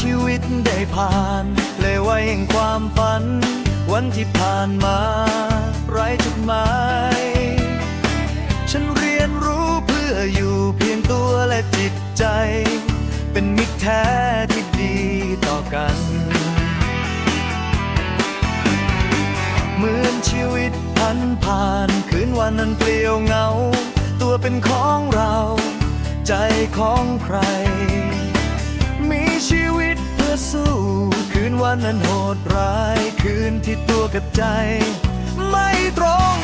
ชีวิตได้ผ่าน เลยวัยแห่งความฝัน วันที่ผ่านมา ไร้จุดหมาย ฉันเรียนรู้เพื่ออยู่เพียงตัวและจิตใจ เป็นมิตรแท้ที่ดีต่อกัน เหมือนชีวิตพันผ่านคืนวันนั้นเปลี่ยวเหงา ตัวเป็นของเรา ใจของใคร นั้นโหดร้ายคืนที่ตัวกับใจ ไม่ตรง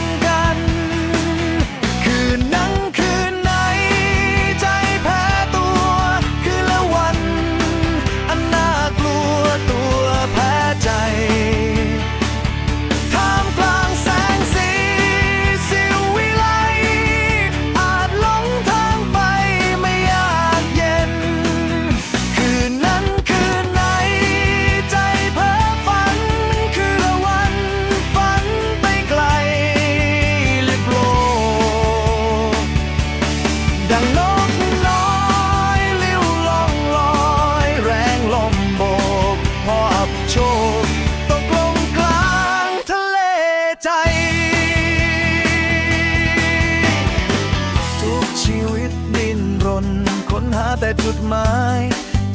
จุดหมาย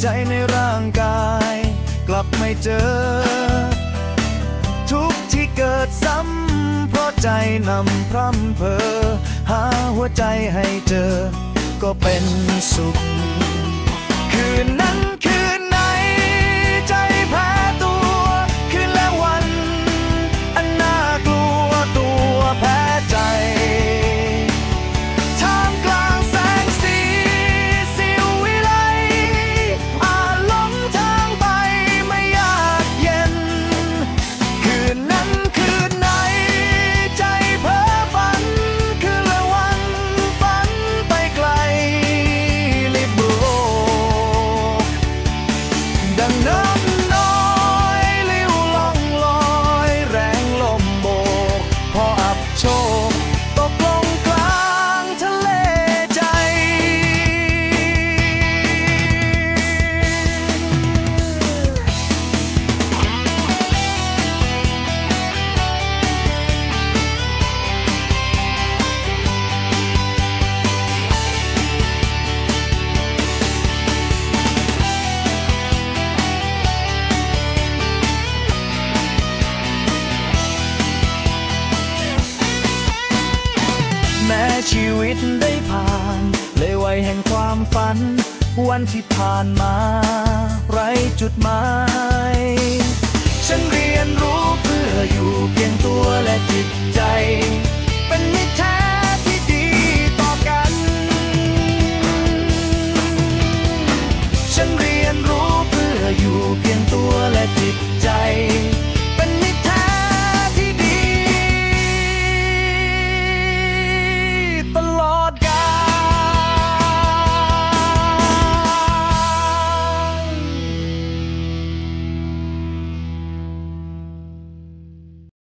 ใจในร่างกาย กลับไม่เจอ ทุกที่เกิดซ้ำเพราะใจนำพร่ำเพอ หาหัวใจให้เจอ ก็เป็นสุข คืนนั้นคือ ชีวิตได้ผ่าน เลยวัยแห่งความฝัน วันที่ผ่านมา ไรจุดหมาย ฉันเรียนรู้เพื่ออยู่